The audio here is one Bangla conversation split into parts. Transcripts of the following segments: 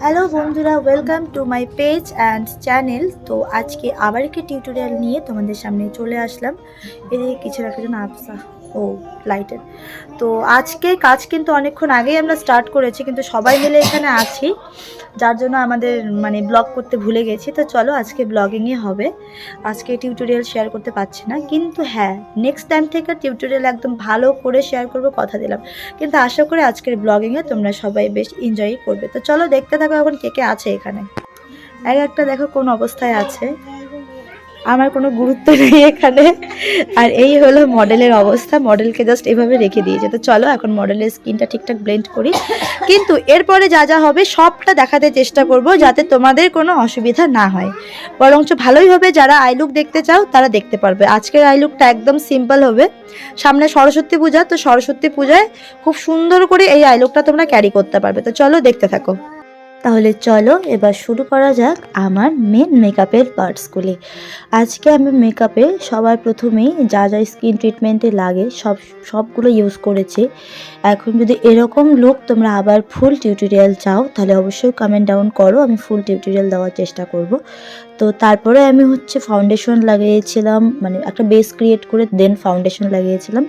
হ্যালো বন্ধুরা welcome to my page and channel তো আজকে আবার একটি টিউটোরিয়াল নিয়ে তোমাদের সামনে চলে আসলাম। এদিকে কিছু রাখার জন্য আফসা ও লাইটের তো আজকে কাজ কিন্তু অনেকক্ষণ আগেই আমরা স্টার্ট করেছি, কিন্তু সবাই মিলে এখানে আছি, যার জন্য আমাদের মানে ব্লগ করতে ভুলে গেছি। তো চলো আজকে ব্লগিংই হবে। আজকে টিউটোরিয়াল শেয়ার করতে পারছি না, কিন্তু হ্যাঁ নেক্সট টাইম থেকে টিউটোরিয়াল একদম ভালো করে শেয়ার করব, কথা দিলাম। কিন্তু আশা করি আজকের ব্লগিংয়ে তোমরা সবাই বেশ এনজয় করবে। তো চলো দেখতে থাকো এখন কে কে আছে এখানে। এক একটা দেখো কোন অবস্থায় আছে। আমার কোনো গুরুত্ব নেই এখানে। আর এই হলো মডেলের অবস্থা। মডেলকে জাস্ট এভাবে রেখে দিয়েছে। তো চলো এখন মডেলের স্কিনটা ঠিকঠাক ব্লেন্ড করি। কিন্তু এরপরে যা যা হবে সবটা দেখাতে চেষ্টা করব যাতে তোমাদের কোনো অসুবিধা না হয়। বরঞ্চ ভালোই হবে যারা আইলুক দেখতে চাও, তারা দেখতে পারবে। আজকের আইলুকটা একদম সিম্পল হবে। সামনে সরস্বতী পূজা, তো সরস্বতী পূজায় খুব সুন্দর করে এই আইলুকটা তোমরা ক্যারি করতে পারবে। তো চলো দেখতে থাকো। তাহলে চলো এবার শুরু করা যাক আমার মেন মেকআপের পার্টসগুলি আজকে আমি মেকআপে সবার প্রথমেই যা যা স্কিন ট্রিটমেন্টে লাগে সব, সবগুলো ইউজ করেছি। এখন যদি এরকম লুক তোমরা আবার ফুল টিউটোরিয়াল চাও, তাহলে অবশ্যই কমেন্ট ডাউন করো, আমি ফুল টিউটোরিয়াল দেওয়ার চেষ্টা করব। তো তারপরে আমি হচ্ছে ফাউন্ডেশন লাগিয়েছিলাম মানে একটা বেস ক্রিয়েট করে দেন ফাউন্ডেশন লাগিয়েছিলাম।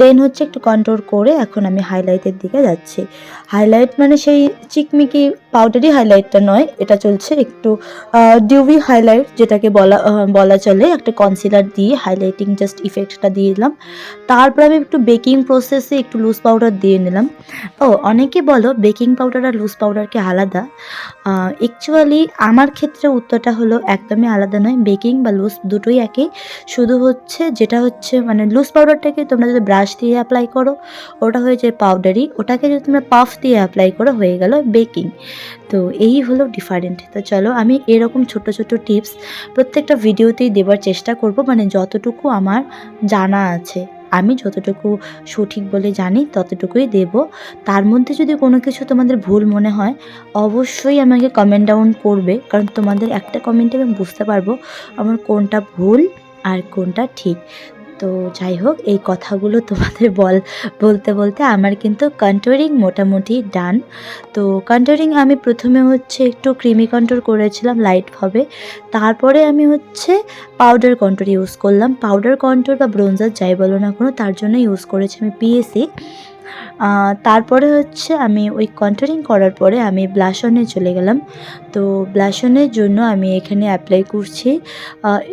দেন হচ্ছে একটু কন্ট্রোল করে এখন আমি হাইলাইটের দিকে যাচ্ছি। হাইলাইট মানে সেই চিকমিকি পাউডারি হাইলাইটটা নয়, এটা চলছে একটু ডিউবি হাইলাইট যেটাকে বলা বলা চলে। একটা কনসিলার দিয়ে হাইলাইটিং জাস্ট ইফেক্টটা দিয়ে দিলাম। তারপর আমি একটু বেকিং প্রসেসে একটু লুজ পাউডার দিয়ে নিলাম। ও, অনেকে বলো বেকিং পাউডার আর লুজ পাউডারকে আলাদা। অ্যাকচুয়ালি আমার ক্ষেত্রে উত্তরটা হলো একদমই আলাদা নয়, বেকিং বা লুজ দুটোই একই। শুধু হচ্ছে যেটা হচ্ছে মানে লুজ পাউডারটাকে তোমরা যদি ব্রাশ দিয়ে অ্যাপ্লাই করো, ওটা হয়ে যায় পাউডারি ওটাকে যদি তোমরা পাফ দিয়ে অ্যাপ্লাই করো, হয়ে গেল বেকিং তো এই হলো ডিফারেন্ট তো চলো আমি এরকম ছোট ছোট টিপস প্রত্যেকটা ভিডিওতেই দেওয়ার চেষ্টা করব মানে যতটুকু আমার জানা আছে। আমি যতটুকু সঠিক বলে জানি ততটুকুই দেব। তার মধ্যে যদি কোনো কিছু তোমাদের ভুল মনে হয়, অবশ্যই আমাকে কমেন্ট ডাউন করবে। কারণ তোমাদের একটা কমেন্টে আমি বুঝতে পারব আমার কোনটা ভুল আর কোনটা ঠিক। তো যাই হোক, এই কথাগুলো তোমাদের বল, বলতে বলতে আমার কিন্তু কন্ট্রোরিং মোটামুটি ডান তো কন্ট্রোরিং আমি প্রথমে হচ্ছে একটু ক্রিমি কন্ট্রোর করেছিলাম লাইটভাবে তারপরে আমি হচ্ছে পাউডার কন্ট্রোর ইউজ করলাম। পাউডার কন্ট্রোর বা ব্রোঞ্জার যাই বলো না কোনো, তার জন্য ইউজ করেছি আমি পিএসি তারপরে হচ্ছে আমি ওই কন্ট্রোরিং করার পরে আমি ব্লাশনে চলে গেলাম। তো ব্লাশনের জন্য আমি এখানে অ্যাপ্লাই করছি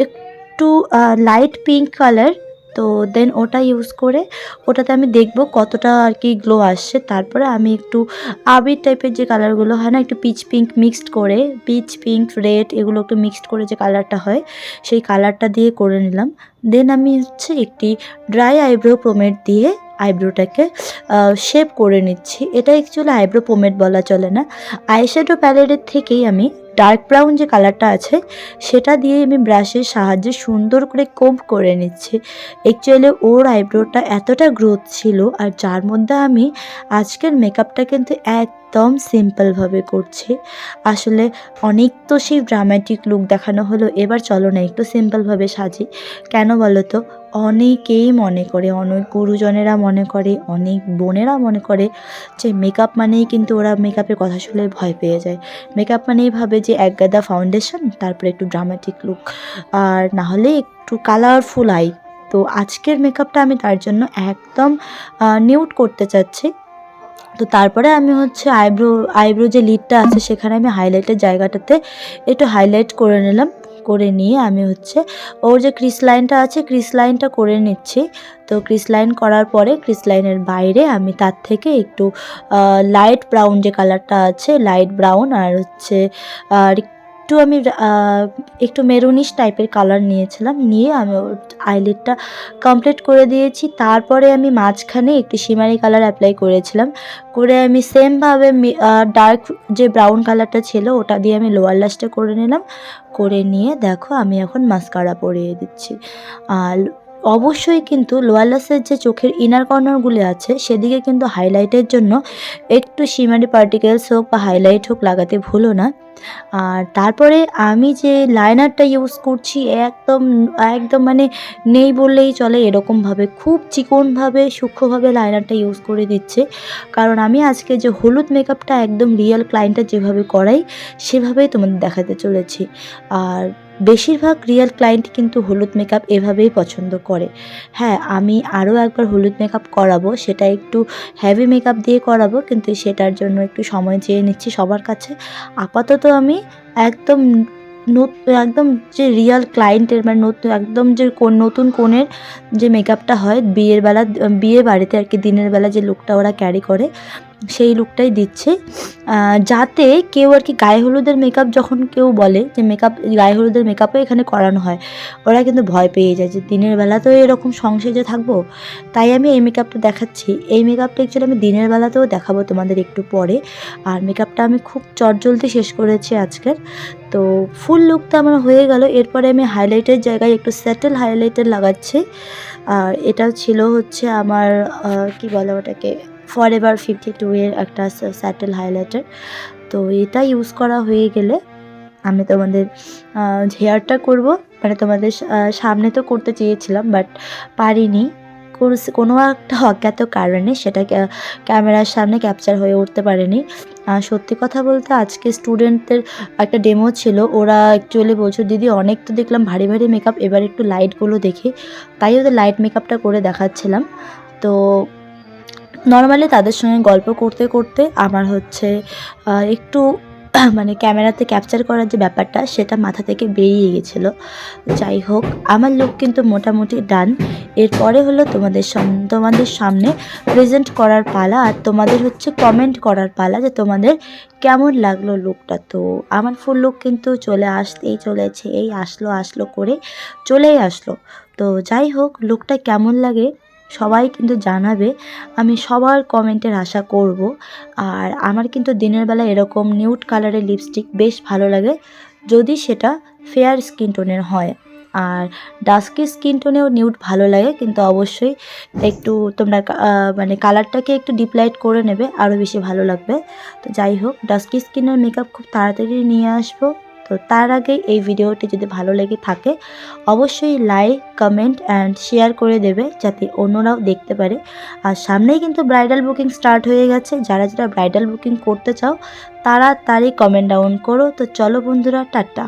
একটু লাইট পিঙ্ক কালার তো দেন ওটা ইউজ করে ওটাতে আমি দেখব কতটা আর কি গ্লো আসছে। তারপরে আমি একটু আবির টাইপের যে কালারগুলো হয় না, একটু পিচ পিঙ্ক মিক্সড করে পিচ পিঙ্ক রেড এগুলো একটু মিক্সড করে যে কালারটা হয়, সেই কালারটা দিয়ে করে নিলাম। দেন আমি হচ্ছে একটি ড্রাই আইব্রো প্রোমেট দিয়ে আইব্রোটাকে শেপ করে নিচ্ছি। এটা অ্যাকচুয়ালি আইব্রো পোমেট বলা চলে না। আইশ্যাডো প্যালেটের থেকেই আমি ডার্ক ব্রাউন যে কালারটা আছে, সেটা দিয়ে আমি ব্রাশের সাহায্যে সুন্দর করে কোম্প করে নিচ্ছি। অ্যাকচুয়ালি ওর আইব্রোটা এতটা গ্রোথ ছিল আর যার মধ্যে আমি আজকের মেকআপটা কিন্তু একদম সিম্পলভাবে করছি। আসলে অনেক তো সেই ড্রামাটিক লুক দেখানো হলো, এবার চলো না, একটু সিম্পলভাবে সাজি। কেন বলো তো? অনেকেই মনে করে, অনেক গুরুজনেরা মনে করে, অনেক বোনেরা মনে করে যে মেকআপ মানেই কিন্তু ওরা মেকআপের কথা শুনলে ভয় পেয়ে যায়। মেকআপ মানেই ভাবে যে এক গাদা ফাউন্ডেশন তারপরে একটু ড্রামাটিক লুক আর না হলে একটু কালারফুল আই তো আজকের মেকআপটা আমি তার জন্য একদম নিউট করতে চাচ্ছি। তো তারপরে আমি হচ্ছে আইব্রো আইব্রো যে লিডটা আছে, সেখানে আমি হাইলাইটের জায়গাটাতে একটু হাইলাইট করে নিলাম। করে নিয়ে আমি হচ্ছে, ওর যে ক্রিস লাইনটা আছে ক্রিস লাইনটা করে নিচ্ছি। তো ক্রিস লাইন করার পরে ক্রিস লাইনের বাইরে আমি তার থেকে একটু লাইট ব্রাউন যে কালারটা আছে লাইট ব্রাউন আর হচ্ছে, আর একটু আমি একটু মেরুনিশ টাইপের কালার নিয়েছিলাম। নিয়ে আমি আইলেটটা কমপ্লিট করে দিয়েছি। তারপরে আমি মাঝখানে একটি সিমারি কালার অ্যাপ্লাই করেছিলাম। করে আমি সেমভাবে ডার্ক যে ব্রাউন কালারটা ছিল, ওটা দিয়ে আমি লোয়ার লাস্টে করে নিলাম। করে নিয়ে দেখো, আমি এখন মাস্কারা পরিয়ে দিচ্ছি। আর অবশ্যই কিন্তু লোয়ালাসের যে চোখের ইনার কর্নারগুলি আছে, সেদিকে কিন্তু হাইলাইটের জন্য একটু শিমারি পার্টিকেলস হোক বা হাইলাইট হোক লাগাতে ভুলো না। আর তারপরে আমি যে লাইনারটা ইউজ করছি, একদম একদম মানে নেই বললেই চলে, এরকমভাবে খুব চিকনভাবে, সূক্ষ্মভাবে লাইনারটা ইউজ করে দিচ্ছে। কারণ আমি আজকে যে হলুদ মেকআপটা একদম রিয়েল ক্লায়েন্টটা যেভাবে করাই, সেভাবেই তোমাদের দেখাতে চলেছি। আর বেশিরভাগ রিয়েল ক্লায়েন্ট কিন্তু হলুদ মেকআপ এভাবেই পছন্দ করে। হ্যাঁ আমি আরও একবার হলুদ মেকআপ করাবো, সেটা একটু হেভি মেকআপ দিয়ে করাবো, কিন্তু সেটার জন্য একটু সময় চেয়ে নিচ্ছি সবার কাছে। আপাতত আমি একদম একদম যে রিয়াল ক্লায়েন্টের মানে নতুন একদম যে কোন- নতুন কোণের যে মেকআপটা হয়, বিয়ের বেলা, বিয়ে বাড়িতে আর কি দিনের বেলা যে লুকটা ওরা ক্যারি করে সেই লুকটাই দিচ্ছে। যাতে কেউ আর কি গায়ে হলুদের মেকআপ যখন কেউ বলে যে মেকআপ গায়ে হলুদের মেকআপও এখানে করানো হয়, ওরা কিন্তু ভয় পেয়ে যায় যে দিনের বেলা তো এরকম সংসেজে থাকব। তাই আমি এই মেকআপটা দেখাচ্ছি। এই মেকআপটা অ্যাকচুয়ালি আমি দিনের বেলাতেও দেখাবো তোমাদের একটু পরে। আর মেকআপটা আমি খুব চটজলদি শেষ করেছি আজকের। তো ফুল লুকটা আমার হয়ে গেল। এরপরে আমি হাইলাইটের জায়গায় একটু স্যাটেল হাইলাইটার লাগাচ্ছি। আর এটা ছিল হচ্ছে আমার কি বলে ওটাকে? ফর এভার ফিফটি টু এর একটা স্যাটেল হাইলাইটার তো এটা ইউজ করা হয়ে গেলে আমি তোমাদের হেয়ারটা করব। মানে তোমাদের সামনে তো করতে চেয়েছিলাম বাট পারিনি। কোনো একটা অজ্ঞাত কারণে সেটা ক্যামেরার সামনে ক্যাপচার হয়ে উঠতে পারেনি। সত্যি কথা বলতে আজকে স্টুডেন্টদের একটা ডেমো ছিল। ওরা অ্যাকচুয়ালি বলছো, দিদি, অনেক তো দেখলাম ভারী ভারী মেকআপ এবার একটু লাইটগুলো দেখি। তাই ওদের লাইট মেকআপটা করে দেখাচ্ছিলাম। তো নর্মালি তাদের সঙ্গে গল্প করতে করতে আমার হচ্ছে একটু মানে ক্যামেরাতে ক্যাপচার করার যে ব্যাপারটা সেটা মাথা থেকে বেরিয়ে গেছিল। যাই হোক, আমার লুক কিন্তু মোটামুটি ডান এরপরে হলো তোমাদের তোমাদের সামনে প্রেজেন্ট করার পালা আর তোমাদের হচ্ছে কমেন্ট করার পালা যে তোমাদের কেমন লাগল লুকটা তো আমার ফুল লুক কিন্তু চলে আসতেই চলেছে, এই আসলো আসলো করে চলেই আসলো। তো যাই হোক লুকটা কেমন লাগে সবাই কিন্তু জানাবে, আমি সবার কমেন্টের আশা করব। আর আমার কিন্তু দিনের বেলা এরকম নিউড কালারের লিপস্টিক বেশ ভালো লাগে, যদি সেটা ফেয়ার স্কিন টোনের হয়। আর ডাস্কি স্কিন টোনেও নিউড ভালো লাগে, কিন্তু অবশ্যই একটু তোমরা মানে কালারটাকে একটু ডিপ লাইট করে নেবে, আরও বেশি ভালো লাগবে। তো যাই হোক, ডাস্কি স্কিনের মেকআপ খুব তাড়াতাড়ি নিয়ে আসব। তো তার আগে এই ভিডিওটি যদি ভালো লেগে থাকে, অবশ্যই লাইক কমেন্ট অ্যান্ড শেয়ার করে দেবে যাতে অন্যরাও দেখতে পারে। আর সামনেই কিন্তু ব্রাইডাল বুকিং স্টার্ট হয়ে গেছে। যারা যারা ব্রাইডাল বুকিং করতে চাও তারা তারই কমেন্ট ডাউন করো। তো চলো বন্ধুরা, টাটা।